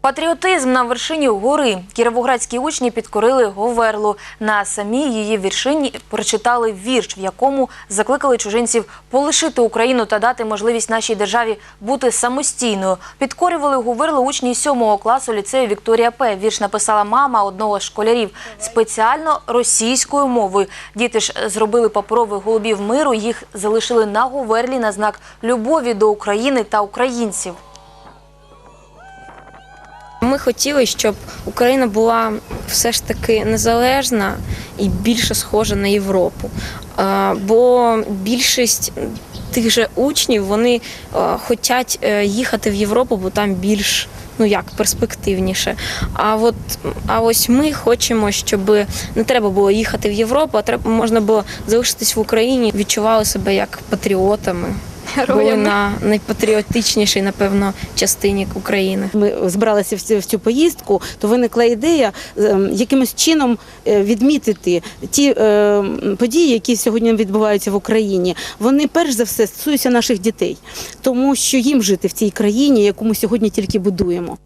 Патріотизм на вершині гори. Кіровоградські учні підкорили Говерлу. На самій її вершині прочитали вірш, в якому закликали чужинців полишити Україну та дати можливість нашій державі бути самостійною. Підкорювали Говерлу учні 7 класу ліцею Вікторія П. Вірш написала мама одного з школярів спеціально російською мовою. Діти ж зробили паперових голубів миру. Їх залишили на Говерлі на знак любові до України та українців. Ми хотіли, щоб Україна була все ж таки незалежна і більше схожа на Європу. Е, Бо більшість тих же учнів вони хочуть їхати в Європу, бо там більш ну як перспективніше. А от а ось ми хочемо, щоб не треба було їхати в Європу, а треба можна було залишитись в Україні, відчували себе як патріотами. Були на найпатріотичнішій, напевно, частині України. Ми збиралися в цю, в цю поїздку, то виникла ідея ем, якимось чином е, відмітити ті е, події, які сьогодні відбуваються в Україні. Вони перш за все стосуються наших дітей, тому що їм жити в цій країні, яку ми сьогодні тільки будуємо.